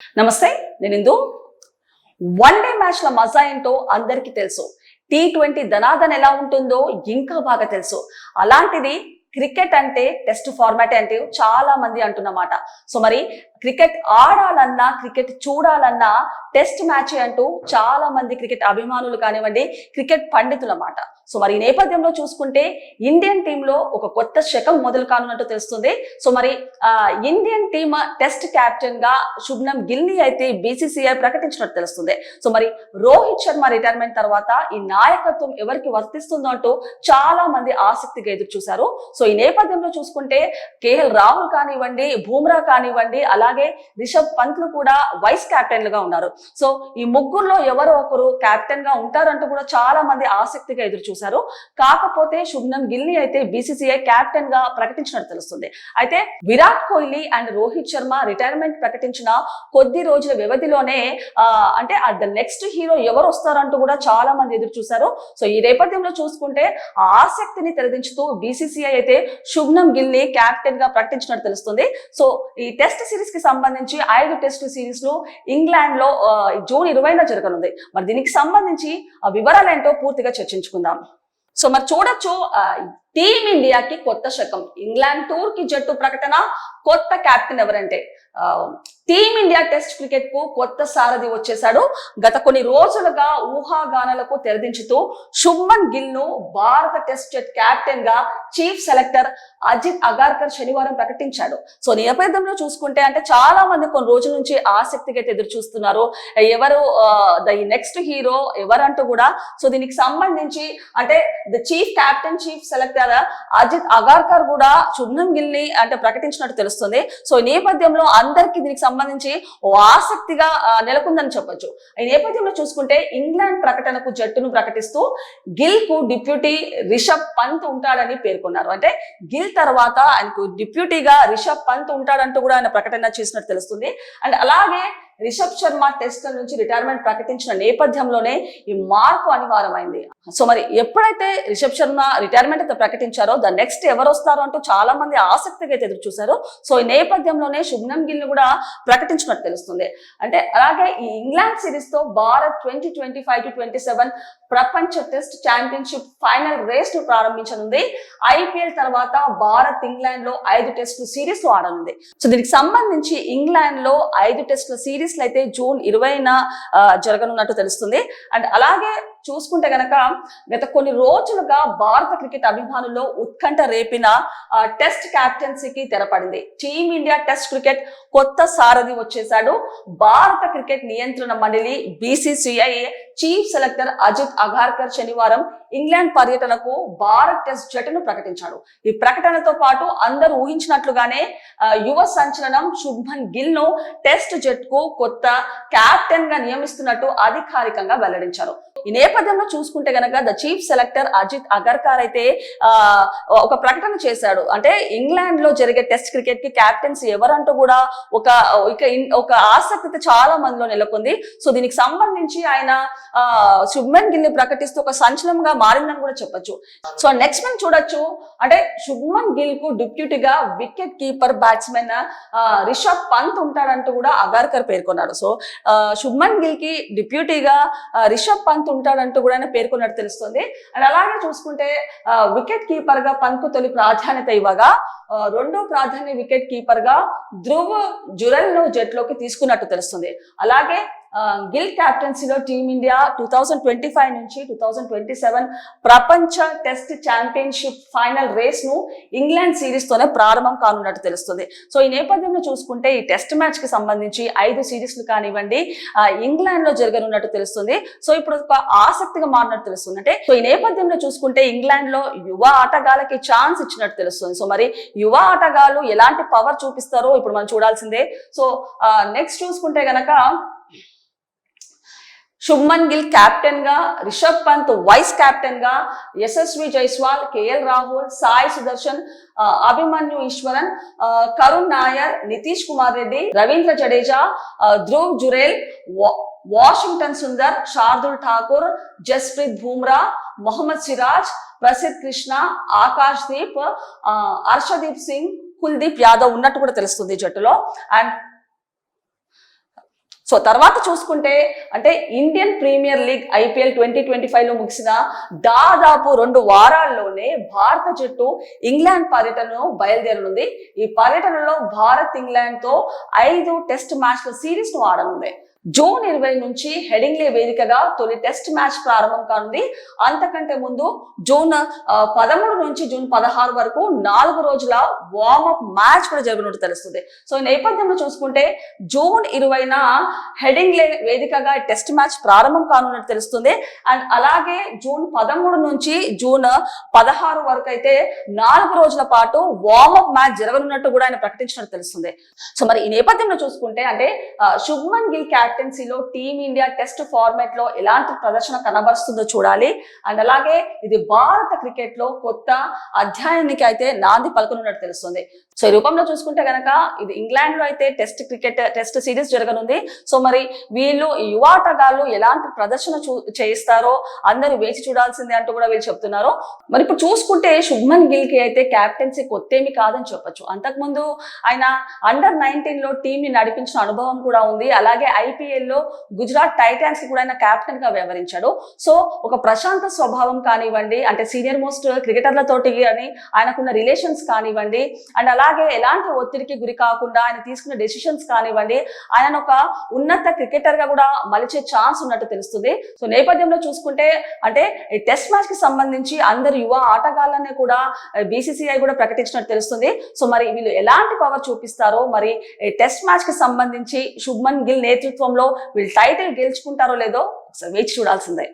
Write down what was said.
నమస్తే నేను ఇందు. One day match మజా ఏంటో అందరికీ తెలుసు. టీ ట్వంటీ ధనాదన్ ఎలా ఉంటుందో ఇంకా బాగా తెలుసు. అలాంటిది క్రికెట్ అంటే టెస్ట్ ఫార్మాట్ అంటే చాలా మంది అంటున్నమాట. సో మరి క్రికెట్ ఆడాలన్నా క్రికెట్ చూడాలన్నా టెస్ట్ మ్యాచ్ అంటూ చాలా మంది క్రికెట్ అభిమానులు కానివ్వండి క్రికెట్ పండితులు అన్నమాట సో మరి ఈ నేపథ్యంలో చూసుకుంటే ఇండియన్ టీంలో ఒక కొత్త శకం మొదలు కానున్నట్టు తెలుస్తుంది. సో మరి ఇండియన్ టీమ్ టెస్ట్ కెప్టెన్గా శుభ్నం గిల్ని అయితే బీసీసీఐ ప్రకటించినట్టు తెలుస్తుంది. సో మరి రోహిత్ శర్మ రిటైర్మెంట్ తర్వాత ఈ నాయకత్వం ఎవరికి వర్తిస్తుందో అంటూ చాలా మంది ఆసక్తిగా ఎదురు చూశారు సో ఈ నేపథ్యంలో చూసుకుంటే కేఎల్ రాహుల్ కానివ్వండి బూమ్రా కానివ్వండి అలా అలాగే రిషబ్ పంత్లు కూడా వైస్ కెప్టెన్లుగా ఉన్నారు. సో ఈ ముగ్గురులో ఎవరో ఒకరు కెప్టెన్గా ఉంటారంటూ కూడా చాలా మంది ఆసక్తిగా ఎదురు చూశారు. కాకపోతే శుభ్నం గిల్ని అయితే బీసీసీఐ కెప్టెన్గా ప్రకటించినట్టు తెలుస్తుంది. అయితే విరాట్ కోహ్లీ అండ్ రోహిత్ శర్మ రిటైర్మెంట్ ప్రకటించిన కొద్ది రోజుల వ్యవధిలోనే అంటే అంటే ద నెక్స్ట్ హీరో ఎవరు వస్తారంటూ కూడా చాలా మంది ఎదురు చూశారు. సో ఈ నేపథ్యంలో చూసుకుంటే ఆసక్తిని తెరదించుతూ బీసీసీఐ అయితే శుభ్నం గిల్ని కెప్టెన్గా ప్రకటించినట్టు తెలుస్తుంది. సో ఈ టెస్ట్ సిరీస్ కి సంబంధించి ఐదు టెస్ట్ సిరీస్లో ఇంగ్లాండ్లో జూన్ ఇరవైన జరగనుంది. మరి దీనికి సంబంధించి వివరాలు ఏంటో పూర్తిగా చర్చించుకుందాం. సో మరి చూడొచ్చు టీమిండియాకి ఇండియాకి కొత్త శకం. ఇంగ్లాండ్ టూర్కి జట్టు ప్రకటన కొత్త కెప్టెన్ ఎవరంటే టీమిండియా ఇండియా టెస్ట్ క్రికెట్కు కొత్త సారథి వచ్చేశాడు. గత కొన్ని రోజులుగా ఊహాగానాలకు తెరదించుతూ శుభ్మన్ గిల్ను భారత టెస్ట్ జట్ కెప్టెన్గా చీఫ్ సెలెక్టర్ అజిత్ అగార్కర్ శనివారం ప్రకటించాడు. సో నేపథ్యంలో చూసుకుంటే అంటే చాలా మంది కొన్ని రోజుల నుంచి ఆసక్తిగా ఎదురు చూస్తున్నారు. ఎవరు ద నెక్స్ట్ హీరో ఎవరంటూ కూడా. సో దీనికి సంబంధించి అంటే the chief captain chief selector Ajit Agarkar కూడా శుభ్నం గిల్ని అంటే ప్రకటించినట్టు తెలుస్తుంది. సో నేపథ్యంలో అందరికీ దీనికి సంబంధించి ఓ ఆసక్తిగా నెలకొందని చెప్పొచ్చు. ఈ నేపథ్యంలో చూసుకుంటే ఇంగ్లాండ్ ప్రకటనకు జట్టును ప్రకటిస్తూ గిల్కు డిప్యూటీ రిషబ్ పంత్ ఉంటాడని పేర్కొన్నారు. అంటే గిల్ తర్వాత ఆయనకు డిప్యూటీగా రిషబ్ పంత్ ఉంటాడంటూ కూడా ఆయన ప్రకటన చేసినట్టు తెలుస్తుంది. అండ్ అలాగే రిషబ్ శర్మ టెస్ట్ నుంచి రిటైర్మెంట్ ప్రకటించిన నేపథ్యంలోనే ఈ మార్పు అనివార్యమైంది. సో మరి ఎప్పుడైతే రిషబ్ శర్మ రిటైర్మెంట్ అయితే ప్రకటించారో ద నెక్స్ట్ ఎవరు వస్తారో అంటూ చాలా మంది ఆసక్తిగా అయితే ఎదురు చూశారు. సో ఈ నేపథ్యంలోనే శుభ్నం గిల్ని కూడా ప్రకటించినట్టు తెలుస్తుంది. అంటే అలాగే ఈ England సిరీస్తో Bharat twenty twenty five to twenty seven ప్రపంచ టెస్ట్ ఛాంపియన్షిప్ ఫైనల్ రేస్ను ప్రారంభించనుంది. ఐపీఎల్ తర్వాత భారత్ ఇంగ్లాండ్లో ఐదు టెస్టులు సిరీస్లో ఆడనుంది. సో దీనికి సంబంధించి ఇంగ్లాండ్లో ఐదు టెస్టుల సిరీస్ అయితే జూన్ ఇరవైన ఆ, జరగనున్నట్టు తెలుస్తుంది. అండ్ అలాగే చూసుకుంటే గనక గత కొన్ని రోజులుగా భారత క్రికెట్ అభిమానుల్లో ఉత్కంఠ రేపిన టెస్ట్ క్యాప్టెన్సీకి తెరపడింది. టీమిండియా టెస్ట్ క్రికెట్ కొత్త సారథి వచ్చేశాడు. భారత క్రికెట్ నియంత్రణ మండలి BCCI chief selector Ajit Agarkar శనివారం ఇంగ్లాండ్ పర్యటనకు భారత్ టెస్ట్ జట్టును ప్రకటించాడు. ఈ ప్రకటనతో పాటు అందరూ ఊహించినట్లుగానే యువ సంచలనం శుభ్మన్ గిల్ను టెస్ట్ జట్టుకు కొత్త కెప్టెన్గా నియమిస్తున్నట్టు అధికారికంగా వెల్లడించారు. ఈ నేపథ్యంలో చూసుకుంటే గనక the chief selector Ajit Agarkar అయితే ఒక ప్రకటన చేశాడు. అంటే ఇంగ్లాండ్లో జరిగే టెస్ట్ క్రికెట్కి కెప్టెన్స్ ఎవరంటూ కూడా ఒక ఒక ఆసక్తి చాలా మందిలో నెలకొంది. సో దీనికి సంబంధించి ఆయన శుభ్మన్ గిల్ని ప్రకటిస్తూ ఒక సంచలనంగా మారిందని కూడా చెప్పొచ్చు. సో నెక్స్ట్ మనం చూడొచ్చు. అంటే శుభ్మన్ గిల్కు డిప్యూటీగా wicket keeper batsmen Rishabh Pant ఉంటాడంటూ కూడా అగార్కర్ పేర్కొన్నాడు. సో శుభ్మన్ గిల్కి డిప్యూటీగా రిషబ్ పంత్ ఉంటాడు ఉంటాడంటూ కూడా ఆయన పేర్కొన్నట్టు తెలుస్తుంది. అండ్ అలాగే చూసుకుంటే వికెట్ కీపర్గా పంకు తొలి ప్రాధాన్యత ఇవ్వగా రెండో ప్రాధాన్య వికెట్ కీపర్గా ధ్రువ్ జురల్ను జట్లోకి తీసుకున్నట్టు తెలుస్తుంది. అలాగే Gill క్యాప్టెన్సీలో Team India two thousand twenty five నుంచి టూ థౌజండ్ ట్వంటీ సెవెన్ ప్రపంచ టెస్ట్ ఛాంపియన్షిప్ ఫైనల్ రేస్ను ఇంగ్లాండ్ సిరీస్ తోనే ప్రారంభం కానున్నట్టు తెలుస్తుంది. సో ఈ నేపథ్యంలో చూసుకుంటే ఈ టెస్ట్ మ్యాచ్కి సంబంధించి ఐదు సిరీస్లు కానివ్వండి ఇంగ్లాండ్లో ఇంగ్లాండ్లో జరగనున్నట్టు తెలుస్తుంది. సో ఇప్పుడు ఒక ఆసక్తిగా మారినట్టు తెలుస్తుంది. అంటే సో ఈ నేపథ్యంలో చూసుకుంటే ఇంగ్లాండ్లో యువ ఆటగాళ్ళకి ఛాన్స్ ఇచ్చినట్టు తెలుస్తుంది. సో మరి యువ ఆటగాళ్ళు ఎలాంటి పవర్ చూపిస్తారో ఇప్పుడు మనం చూడాల్సిందే. సో నెక్స్ట్ చూసుకుంటే గనక శుభ్మన్ గిల్ కెప్టెన్గా రిషబ్ పంత్ వైస్ కెప్టెన్గా యశస్వి జైస్వాల్ కేఎల్ రాహుల్ సాయి సుదర్శన్ అభిమన్యు ఈశ్వరన్ కరుణ్ నాయర్ నితీష్ కుమార్ రెడ్డి రవీంద్ర జడేజా ధ్రువ్ జురేల్ వా- వాషింగ్టన్ సుందర్ శార్దుల్ ఠాకూర్ జస్ప్రీత్ బూమ్రా మొహమ్మద్ సిరాజ్ ప్రసిద్ కృష్ణ ఆకాష్ దీప్ హర్షదీప్ సింగ్ కుల్దీప్ యాదవ్ ఉన్నట్టు కూడా తెలుస్తుంది జట్టులో. అండ్ సో తర్వాత చూసుకుంటే అంటే Indian Premier League IPL twenty twenty ఫైవ్లో ముగిసిన దాదాపు రెండు వారాల్లోనే భారత జట్టు ఇంగ్లాండ్ పర్యటనను బయలుదేరనుంది. ఈ పర్యటనలో భారత్ ఇంగ్లాండ్తో ఐదు టెస్ట్ మ్యాచ్ల సిరీస్ను ఆడనుంది. జూన్ ఇరవై నుంచి హెడింగ్లే వేదికగా తొలి టెస్ట్ మ్యాచ్ ప్రారంభం కానుంది. అంతకంటే ముందు జూన్ పదమూడు నుంచి జూన్ పదహారు వరకు నాలుగు రోజుల వార్మప్ మ్యాచ్ కూడా జరిగినట్టు తెలుస్తుంది. సో ఈ నేపథ్యంలో చూసుకుంటే జూన్ ఇరవైన హెడింగ్లే వేదికగా టెస్ట్ మ్యాచ్ ప్రారంభం కానున్నట్టు తెలుస్తుంది. అండ్ అలాగే జూన్ పదమూడు నుంచి జూన్ పదహారు వరకు అయితే నాలుగు రోజుల పాటు వార్మప్ మ్యాచ్ జరగనున్నట్టు కూడా ఆయన ప్రకటించినట్టు తెలుస్తుంది. సో మరి ఈ నేపథ్యంలో చూసుకుంటే అంటే శుభ్మన్ గిల్ క్యాప్టెన్సీలో టీమిండియా టెస్ట్ ఫార్మాట్లో ఎలాంటి ప్రదర్శన కనబరుస్తుందో చూడాలి. అండ్ అలాగే ఇది భారత క్రికెట్లో కొత్త అధ్యాయానికి అయితే నాంది పలుకునున్నట్టు తెలుస్తుంది. సో ఈ రూపంలో చూసుకుంటే గనక ఇది ఇంగ్లాండ్లో అయితే టెస్ట్ క్రికెట్ టెస్ట్ సిరీస్ జరగనుంది. సో మరి వీళ్ళు ఈ యువ ఆటగాళ్ళు ఎలాంటి ప్రదర్శన చూ చేయిస్తారో అందరూ వేచి చూడాల్సిందే అంటూ కూడా వీళ్ళు చెప్తున్నారు. మరి ఇప్పుడు చూసుకుంటే శుభ్మన్ గిల్కి అయితే క్యాప్టెన్సీ కొత్తేమి కాదని చెప్పొచ్చు. అంతకుముందు ఆయన అండర్ నైన్టీన్లో టీం ని నడిపించిన అనుభవం కూడా ఉంది. అలాగే ఐపీఎల్ ఐపీఎల్లో గుజరాత్ టైటాన్స్కి కూడా ఆయన కెప్టెన్గా వ్యవహరించాడు. సో ఒక ప్రశాంత స్వభావం కానివ్వండి అంటే సీనియర్ మోస్ట్ క్రికెటర్లతోటి అని ఆయనకున్న రిలేషన్స్ కానివ్వండి అండ్ అలాగే ఎలాంటి ఒత్తిడికి గురి కాకుండా ఆయన తీసుకున్న డెసిషన్స్ కానివ్వండి ఆయన ఒక ఉన్నత క్రికెటర్గా కూడా మలిచే ఛాన్స్ ఉన్నట్టు తెలుస్తుంది. సో నేపథ్యంలో చూసుకుంటే అంటే టెస్ట్ మ్యాచ్కి సంబంధించి అందరు యువ ఆటగాళ్ళనే కూడా బీసీసీఐ కూడా ప్రకటించినట్టు తెలుస్తుంది. సో మరి వీళ్ళు ఎలాంటి పవర్ చూపిస్తారో మరి టెస్ట్ మ్యాచ్కి సంబంధించి శుభ్మన్ గిల్ నేతృత్వం రూపంలో వీళ్ళు టైటిల్ గెలుచుకుంటారో లేదో ఒకసారి వేచి చూడాల్సిందే.